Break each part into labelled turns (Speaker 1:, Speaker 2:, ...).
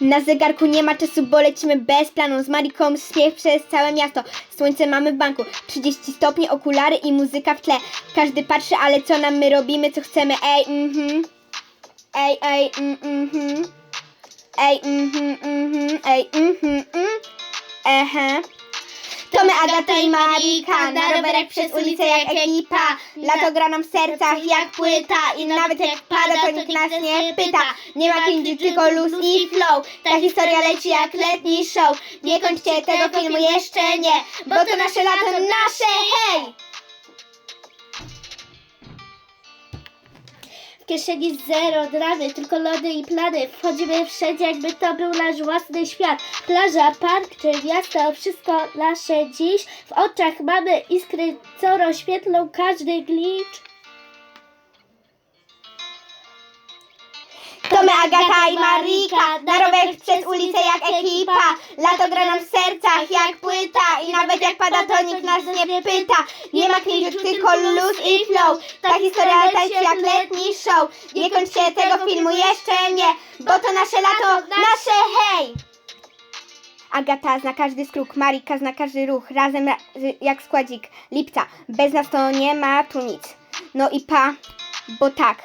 Speaker 1: Na zegarku nie ma czasu, bo lecimy bez planu. Z Mariką śmiech przez całe miasto. Słońce mamy w banku. 30 stopni, okulary i muzyka w tle. Każdy patrzy, ale co nam my robimy, co chcemy. Ej, mhm. Ej, ej, mm, mhm. Ej, mhm, mhm. Ej, mhm, mm. Ehe. To my Agata i Marika, na rowerach przez ulicę jak ekipa. Lato gra nam w sercach jak płyta i nawet jak pada to nikt nas nie pyta. Nie ma cringe, tylko luz i flow. Ta historia leci jak letni show. Nie kończcie tego filmu jeszcze nie, bo to nasze lato, nasze hej!
Speaker 2: Kieszeni zero dramy, tylko lody i plany. Wchodzimy wszędzie, jakby to był nasz własny świat. Plaża, park czy miasto, wszystko nasze dziś. W oczach mamy iskry, co rozświetlą każdy glitch.
Speaker 1: Agata i Marika, na rowerach przez ulicę jak ekipa. Lato gra nam w sercach jak płyta i nawet jak pada to nikt nas nie pyta. Nie ma cringe, tylko luz i flow. Ta historia leci jak letni show. Nie kończcie tego filmu jeszcze nie, bo to nasze lato, nasze hej! Agata zna każdy skróg, Marika zna każdy ruch, razem ra- jak składzik lipca. Bez nas to nie ma tu nic. No i pa, bo tak.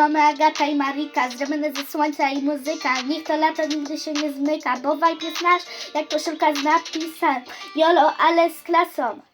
Speaker 2: To my Agata i Marika, zrobione ze słońca i muzyka. Niech to lato nigdy się nie zmyka, bo vibe jest nasz, jak koszulka z napisem. Jolo, ale z klasą.